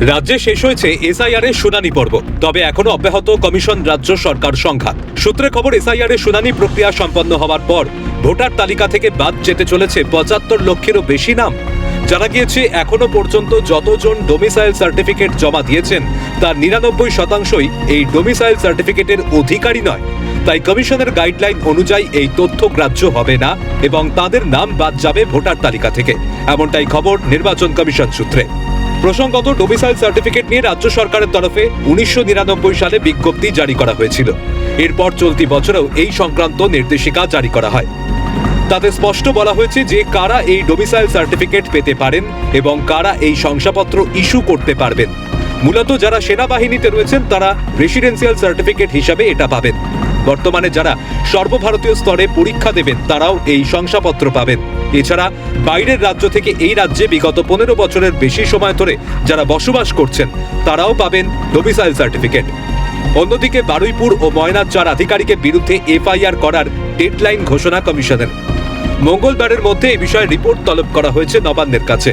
রাজ্যে শেষ হয়েছে এসআইআর এর শুনানি পর্ব, তবে এখনও অব্যাহত কমিশন রাজ্য সরকার সংঘাত। সূত্রে খবর এসআইআর এর শুনানি প্রক্রিয়া সম্পন্ন হওয়ার পর ভোটার তালিকা থেকে বাদ যেতে চলেছে পঁচাত্তর লক্ষেরও বেশি নাম। জানা গিয়েছে, এখনও পর্যন্ত যতজন ডোমিসাইল সার্টিফিকেট জমা দিয়েছেন, তার নিরানব্বই শতাংশই এই ডোমিসাইল সার্টিফিকেটের অধিকারী নয়। তাই কমিশনের গাইডলাইন অনুযায়ী এই তথ্য গ্রাহ্য হবে না এবং তাদের নাম বাদ যাবে ভোটার তালিকা থেকে। এমনটাই খবর নির্বাচন কমিশন সূত্রে। প্রসঙ্গত ডোমিসাইল সার্টিফিকেট নিয়ে রাজ্য সরকারের তরফে উনিশশো নিরানব্বই সালে বিজ্ঞপ্তি জারি করা হয়েছিল। এরপর চলতি বছরেও এই সংক্রান্ত নির্দেশিকা জারি করা হয়। তাতে স্পষ্ট বলা হয়েছে যে, কারা এই ডোমিসাইল সার্টিফিকেট পেতে পারেন এবং কারা এই শংসাপত্র ইস্যু করতে পারবেন। মূলত যারা সেনাবাহিনীতে রয়েছেন, তারা রেসিডেন্সিয়াল সার্টিফিকেট হিসাবে এটা পাবেন। বর্তমানে যারা সর্বভারতীয় স্তরে পরীক্ষা দেবেন, তারাও এই শংসাপত্র পাবেন। এছাড়া বাইরের রাজ্য থেকে এই রাজ্যে বিগত পনেরো বছরের বেশি সময় ধরে যারা বসবাস করছেন, তারাও পাবেন ডোমিসাইল সার্টিফিকেট অন্যদিকে বারুইপুর ও ময়নার চার আধিকারিকের বিরুদ্ধে এফআইআর করার ডেডলাইন ঘোষণা কমিশনের। মঙ্গলবারের মধ্যে এই বিষয়ে রিপোর্ট তলব করা হয়েছে নবান্নের কাছে।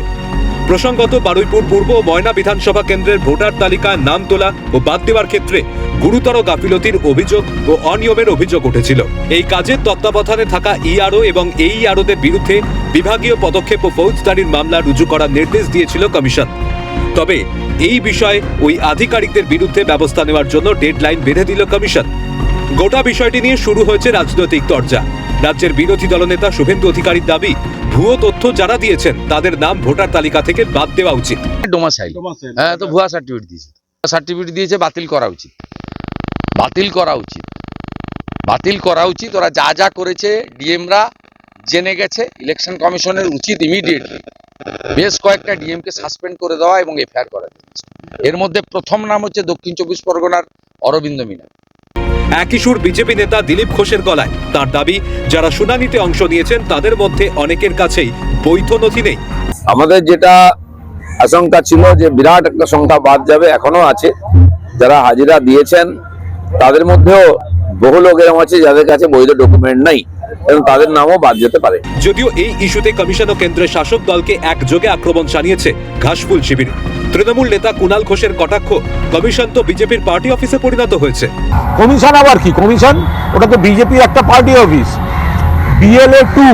প্রসঙ্গত বারুইপুর পূর্ব ময়না বিধানসভা কেন্দ্রের ভোটার তালিকায় নাম তোলা ও বাদ দেওয়ার ক্ষেত্রে গুরুতর গাফিলতির অভিযোগ ও অনিয়মের অভিযোগ উঠেছিল। এই কাজের তত্ত্বাবধানে থাকা ইআরও এবং এই আরোদের বিরুদ্ধে বিভাগীয় পদক্ষেপ ও ফৌজদারির মামলা রুজু করার নির্দেশ দিয়েছিল কমিশন। তবে এই বিষয়ে ওই আধিকারিকদের বিরুদ্ধে ব্যবস্থা নেওয়ার জন্য ডেডলাইন বেঁধে দিল কমিশন। গোটা বিষয়টি নিয়ে শুরু হয়েছে রাজনৈতিক তরজা। রাজ্যের বিরোধী দলনেতা শুভেন্দু অধিকারীর দাবি ভুয়ো তথ্য যারা দিয়েছেন তাদের নাম ভোটার তালিকা থেকে বাদ দেওয়া উচিত। ডোমাসাইল হ্যাঁ তো ভুয়া সার্টিফিকেট দিয়েছে। সার্টিফিকেট দিয়েছে বাতিল করা উচিত। বাতিল করা উচিত। বাতিল করা উচিত। ওরা যা যা করেছে ডিএমরা জেনে গেছে ইলেকশন কমিশনের উচিত ইমিডিয়েটলি বেশ কয়েকটা ডিএমকে সাসপেন্ড করে দেওয়া এবং এফআইআর করা এর মধ্যে প্রথম নাম হচ্ছে দক্ষিণ চব্বিশ পরগনার অরবিন্দ মিনা একই সুর বিজেপি নেতা দিলীপ ঘোষের গলায়। তার দাবি, যারা শুনানিতে অংশ নিয়েছেন, তাদের মধ্যে অনেকের কাছেই বৈধ নথি নেই। আমাদের যেটা আশঙ্কা ছিল যে বিরাট একটা সংখ্যা বাদ যাবে, এখনও আছে। যারা হাজিরা দিয়েছেন, তাদের মধ্যেও বহু লোক এরকম আছে যাদের কাছে বৈধ ডকুমেন্ট নাই। এবং তাদের নামও বাদ যেতে পারে। যদিও এই ইস্যুতে কমিশন ও কেন্দ্রের শাসক দলকে একযোগে আক্রমণ জানিয়েছে ঘাসফুল শিবির। তৃণমূল নেতা কুণাল ঘোষের কটাক্ষ কমিশন তো বিজেপির পার্টি অফিসে পরিণত হয়েছে। কমিশন আবার কি? কমিশন? ওটা তো বিজেপির একটা party office. BLA two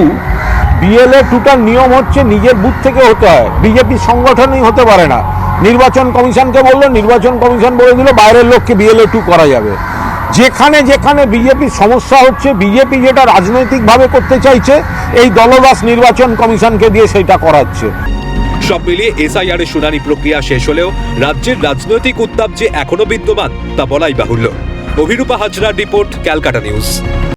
BLA টুটার নিয়ম হচ্ছে নিজের বুথ থেকে হতে হয়। বিজেপির সংগঠনই হতে পারে না। নির্বাচন কমিশনকে বলল নির্বাচন কমিশন বলে দিল বাইরের লোককে বিএলএ টু করা যাবে। যেখানে যেখানে বিজেপির সমস্যা হচ্ছে, বিজেপি যেটা রাজনৈতিকভাবে করতে চাইছে, এই দলবাস নির্বাচন কমিশনকে দিয়ে সেটা করাচ্ছে। সব মিলিয়ে এসআইআর এর শুনানি প্রক্রিয়া শেষ হলেও রাজ্যের রাজনৈতিক উত্তাপ যে এখনও বিদ্যমান, তা বলাই বাহুল্য। অভিরূপা হাজরার রিপোর্ট, ক্যালকাটা নিউজ।